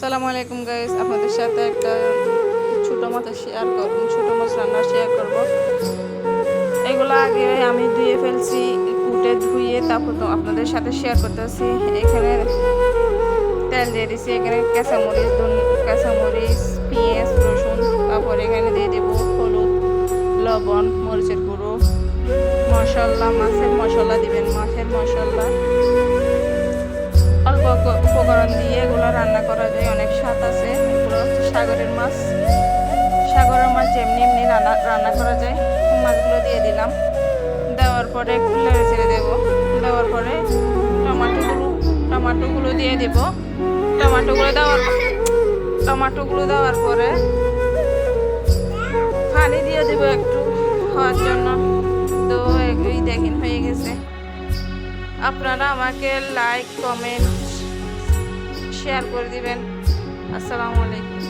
সালামু আলাইকুম গাইস আপনাদের সাথে একটা ছোটো মতো শেয়ার করব, ছোটো মাছ রান্না শেয়ার করব। এগুলো আগে আমি ধুয়ে ফেলছি, কুটে ধুয়ে তারপর তো আপনাদের সাথে শেয়ার করতেছি। এখানে তেল দিয়ে দিছি, এখানে কাঁচামরিচ কাঁচামরিচ, পেঁয়াজ, রসুন, তারপর এখানে দিয়ে দেবো হলুদ, লবণ, মরিচের গুঁড়ো। মশলা মাছের মশলা দিবেন, মাছের মশলা। করা যায়, অনেক স্বাদ আছে। হচ্ছে সাগরের মাছ। সাগরের মাছ যেমনি এমনি রান্না রান্না করা যায়। মাছগুলো দিয়ে দিলাম। দেওয়ার পরে একটু নেড়ে ছেড়ে দেবো। দেওয়ার পরে টমাটোগুলো টমাটোগুলো দিয়ে দেব। টমাটোগুলো দেওয়ার টমাটোগুলো দেওয়ার পরে পানি দিয়ে দেবো একটু হওয়ার জন্য। তো এই দেখেন, হয়ে গেছে। আপনারা আমাকে লাইক কমেন্ট শেয়ার করে দিবেন। আসসালামু আলাইকুম।